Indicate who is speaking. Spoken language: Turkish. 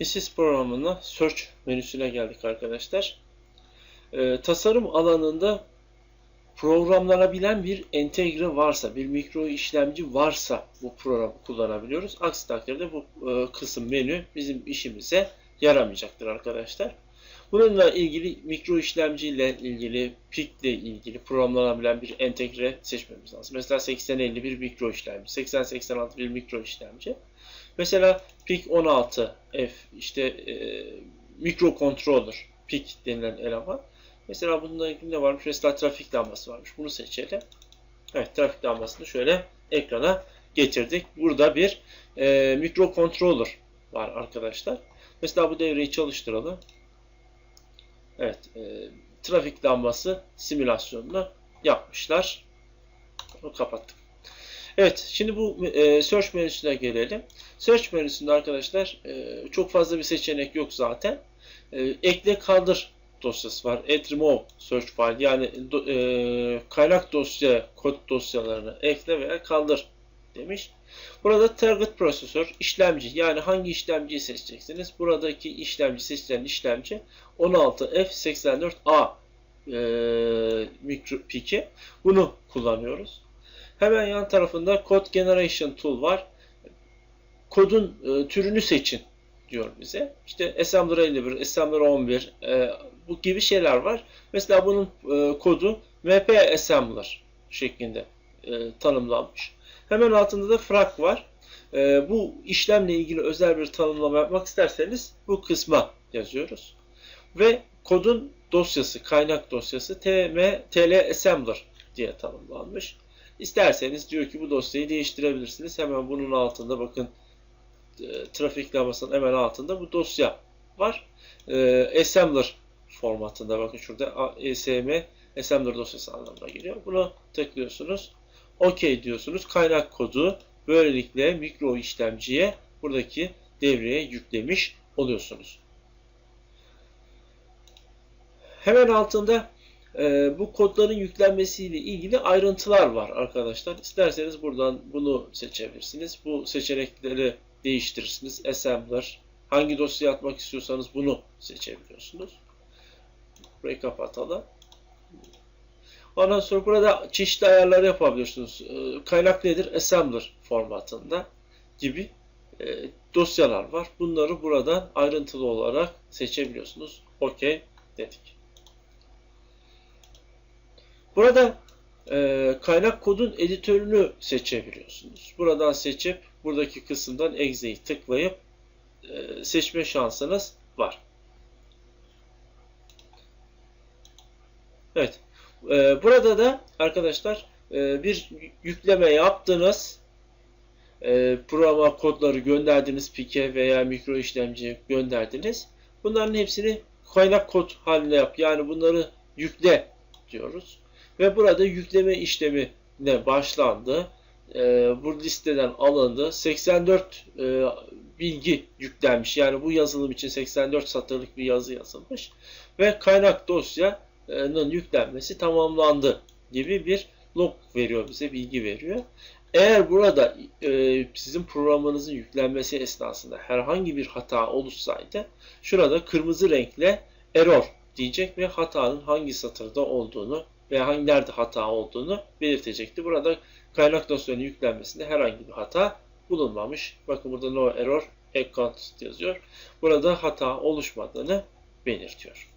Speaker 1: Assist programına Search menüsüne geldik arkadaşlar. Ee, tasarım alanında programlanabilen bir entegre varsa, bir mikro işlemci varsa bu programı kullanabiliyoruz. Aksi takdirde bu e, kısım menü bizim işimize yaramayacaktır arkadaşlar. Bununla ilgili mikro işlemci ile ilgili, PIC ile ilgili programlanabilen bir entegre seçmemiz lazım. Mesela 8050 bir mikro işlemci, 8086 bir mikro işlemci. Mesela PIC 16F işte e, mikro controller PIC denilen eleman. Mesela bununla ilgili ne varmış? Mesela trafik lambası varmış. Bunu seçelim. Evet trafik lambasını şöyle ekrana getirdik. Burada bir e, mikro controller var arkadaşlar. Mesela bu devreyi çalıştıralım. Evet, e, trafik lambası simülasyonunu yapmışlar. Onu kapattık. Evet, şimdi bu e, search menüsüne gelelim. Search menüsünde arkadaşlar e, çok fazla bir seçenek yok zaten. E, ekle kaldır dosyası var. Add remove search file yani do, e, kaynak dosya, kod dosyalarını ekle veya kaldır demiş. Burada target prosesör işlemci yani hangi işlemciyi seçeceksiniz? Buradaki işlemci seçilen işlemci 16F84A e, mikro piki. Bunu kullanıyoruz. Hemen yan tarafında Code Generation Tool var. Kodun e, türünü seçin diyor bize. İşte Assembler 51, Assembler 11 e, bu gibi şeyler var. Mesela bunun e, kodu MP Assembler şeklinde e, tanımlanmış. Hemen altında da frag var. E, bu işlemle ilgili özel bir tanımlama yapmak isterseniz bu kısma yazıyoruz. Ve kodun dosyası, kaynak dosyası tm tl assembler diye tanımlanmış. İsterseniz diyor ki bu dosyayı değiştirebilirsiniz. Hemen bunun altında bakın e, trafik lambasının hemen altında bu dosya var. E, assembler formatında bakın şurada esm assembler dosyası anlamına geliyor. Bunu tıklıyorsunuz. OK diyorsunuz. Kaynak kodu böylelikle mikro işlemciye buradaki devreye yüklemiş oluyorsunuz. Hemen altında e, bu kodların yüklenmesiyle ilgili ayrıntılar var arkadaşlar. İsterseniz buradan bunu seçebilirsiniz. Bu seçenekleri değiştirirsiniz. Assembler, hangi dosyaya atmak istiyorsanız bunu seçebiliyorsunuz. Burayı kapatalım. Ondan sonra burada çeşitli ayarlar yapabiliyorsunuz. Ee, kaynak nedir? Assembler formatında gibi e, dosyalar var. Bunları buradan ayrıntılı olarak seçebiliyorsunuz. OK dedik. Burada e, kaynak kodun editörünü seçebiliyorsunuz. Buradan seçip buradaki kısımdan exe'yi tıklayıp e, seçme şansınız var. Evet. Ee, burada da arkadaşlar e, bir yükleme yaptınız. E, programa kodları gönderdiniz. Pike veya mikro işlemciye gönderdiniz. Bunların hepsini kaynak kod haline yap. Yani bunları yükle diyoruz. Ve burada yükleme işlemine başlandı. E, bu listeden alındı. 84 bilgi yüklenmiş. Yani bu yazılım için 84 satırlık bir yazı yazılmış. Ve kaynak dosya yüklenmesi tamamlandı gibi bir log veriyor bize, bilgi veriyor. Eğer burada e, sizin programınızın yüklenmesi esnasında herhangi bir hata oluşsaydı şurada kırmızı renkle error diyecek ve hatanın hangi satırda olduğunu veya hangi nerede hata olduğunu belirtecekti. Burada kaynak dosyanın yüklenmesinde herhangi bir hata bulunmamış. Bakın burada no error account yazıyor. Burada hata oluşmadığını belirtiyor.